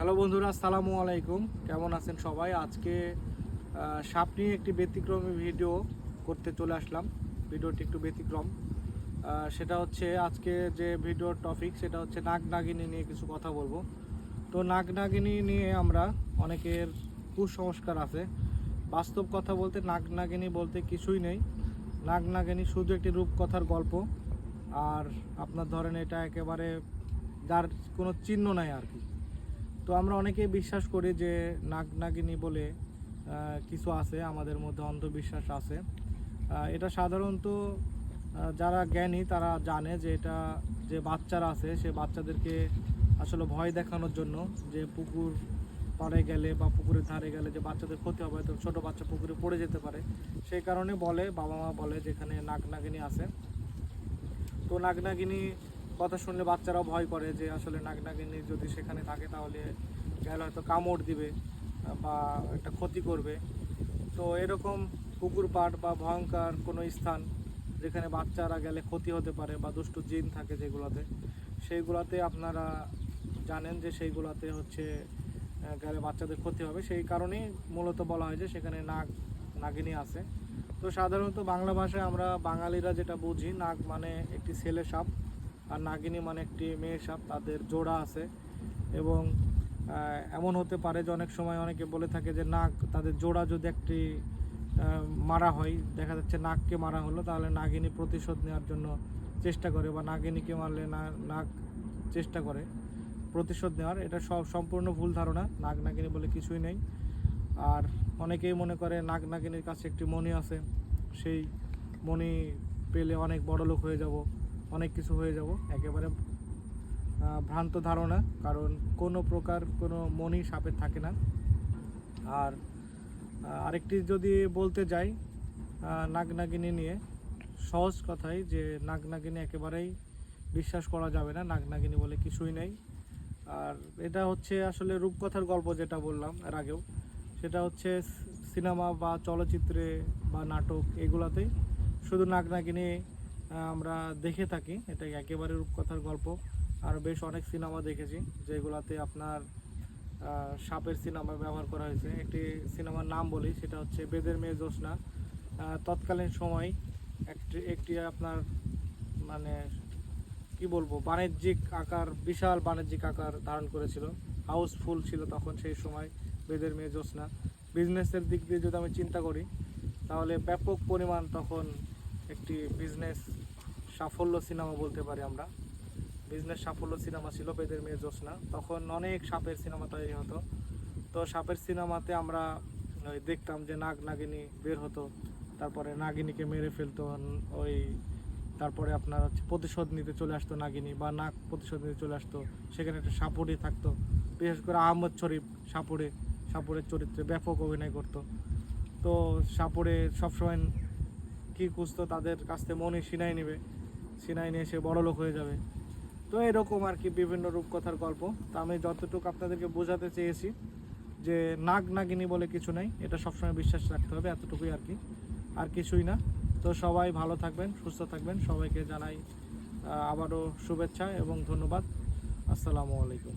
Hello বন্ধুরা, আসসালামু আলাইকুম। কেমন আছেন সবাই? আজকে সাপ নিয়ে একটি ব্যতিক্রমী ভিডিও করতে চলে আসলাম। ভিডিওটি একটু ব্যতিক্রম। সেটা হচ্ছে আজকে যে ভিডিওর টপিক সেটা হচ্ছে নাগ নাগিনী নিয়ে কিছু কথা বলব। তো নাগ নাগিনী নিয়ে আমরা অনেকের কুসংস্কার আছে। বাস্তব কথা বলতে নাগ নাগিনী বলতে কিছুই নেই। নাগ নাগিনী শুধু একটি রূপকথার গল্প। আর আপনার ধরেন এটা একেবারে যার কোনো চিহ্ন নাই আর কি। তো আমরা অনেকেই বিশ্বাস করি যে নাগ নাগিনী বলে কিছু আছে, আমাদের মধ্যে অন্ধবিশ্বাস আছে। এটা সাধারণত যারা জ্ঞানী, তারা জানে যে এটা, যে বাচ্চারা আছে, সে বাচ্চাদেরকে আসলে ভয় দেখানোর জন্য যে পুকুর পাড়ে গেলে বা পুকুরের ধারে গেলে যে বাচ্চাদের ক্ষতি হবে তো ছোটো বাচ্চা পুকুরে পড়ে যেতে পারে। সেই কারণে বলে, বাবা মা বলে যেখানে নাগ নাগিনী আছে। তো নাগনাগিনী কথা শুনলে বাচ্চারাও ভয় করে যে আসলে নাগনাগিনী যদি সেখানে থাকে তাহলে গেলে হয়তো কামড় দিবে বা একটা ক্ষতি করবে। তো এরকম পুকুর পাড় বা ভয়ঙ্কর কোনো স্থান যেখানে বাচ্চারা গেলে ক্ষতি হতে পারে বা দুষ্টু জিন থাকে যেগুলোতে, সেইগুলোতে আপনারা জানেন যে সেইগুলোতে হচ্ছে গেলে বাচ্চাদের ক্ষতি হবে। সেই কারণেই মূলত বলা হয় যে সেখানে নাগ নাগিনী আছে। তো সাধারণত বাংলা ভাষায় আমরা বাঙালিরা যেটা বুঝি, নাগ মানে একটি ছেলে সাপ। আর নাগিনী মানে একটি মেয়ে সাপ, তাদের জোড়া আছে এবং এমন হতে পারে যে অনেক সময় অনেকে বলে থাকে যে নাগ, তাদের জোড়া যদি একটি মারা হয়, দেখা যাচ্ছে নাককে মারা হলো, তাহলে নাগিনী প্রতিশোধ নেওয়ার জন্য চেষ্টা করে বা নাগিনীকে মারলে না নাক চেষ্টা করে প্রতিশোধ নেওয়ার। এটা সব সম্পূর্ণ ভুল ধারণা, নাগ নাগিনী বলে কিছুই নেই। আর অনেকেই মনে করে নাগ নাগিনীর কাছে একটি মণি আছে, সেই মণি পেলে অনেক বড় লোক হয়ে যাব। অনেক কিছু হয়ে যাব। একেবারে ভ্রান্ত ধারণা কারণ কোনো প্রকার কোনো মণি সাপের থাকে না। আর আরেকটি যদি বলতে যাই আহ, নাগ নাগিনী নিয়ে সহজ কথাই যে নাগ নাগিনী একেবারেই বিশ্বাস করা যাবে না নাগ নাগিনী বলে কিছুই নেই। আর এটা হচ্ছে আসলে রূপকথার গল্প যেটা বললাম এর আগেও। সেটা হচ্ছে সিনেমা বা চলচ্চিত্রে বা নাটক এগুলাতেই শুধু নাগ নাগিনী আহ, আমরা দেখে থাকি। এটা একেবারে রূপকথার গল্প। আর বেশ অনেক সিনেমা দেখেছি যেগুলাতে আপনার সাপের সিনেমা ব্যবহার করা হয়েছে। একটি সিনেমার নাম বলি সেটা হচ্ছে বেদের মেয়ে আহ, তৎকালীন সময় একটি একটি আপনার মানে কি বলব বাণিজ্যিক আকার বিশাল বাণিজ্যিক আকার ধারণ করেছিল। হাউসফুল ছিল তখন সেই সময় বেদের মেয়ে জ্যোৎস্না। বিজনেসের দিক দিয়ে যদি আমি চিন্তা করি তাহলে ব্যাপক পরিমাণ তখন একটি বিজনেস সাফল্য সিনেমা বলতে পারি আমরা। বিজনেস সাফল্য সিনেমা ছিল বেদের মেয়ে জ্যোৎস্না। তখন অনেক সাপের সিনেমা তৈরি হতো। তো সাপের সিনেমাতে আমরা, ওই দেখতাম যে নাগ নাগিনী বের হতো। তারপরে নাগিনীকে মেরে ফেলতো, ওই তারপরে আপনার হচ্ছে প্রতিশোধ নিতে চলে আসতো নাগিনী বা নাগ প্রতিশোধ নিতে চলে আসতো। সেখানে একটা সাপুড়ি থাকতো। বিশেষ করে আহমদ শরীফ সাপুড়ে, সাপুড়ের চরিত্রে ব্যাপক অভিনয় করতো। তো সাপুড়ে সবসময় কি খুঁজতো তাদের কাছ থেকে মনে সিনাই নেবে। সিনাই নিয়ে সে বড় লোক হয়ে যাবে। তো এরকম আর কি বিভিন্ন রূপকথার গল্প। তো আমি যতটুকু আপনাদেরকে বোঝাতে চেয়েছি যে নাগ নাগিনী বলে কিছু নাই, এটা সবসময় বিশ্বাস রাখতে হবে, এতটুকুই আর কি। আর কিছুই না। তো সবাই ভালো থাকবেন, সুস্থ থাকবেন। সবাইকে জানাই আবারও শুভেচ্ছা এবং ধন্যবাদ। আসসালামু আলাইকুম।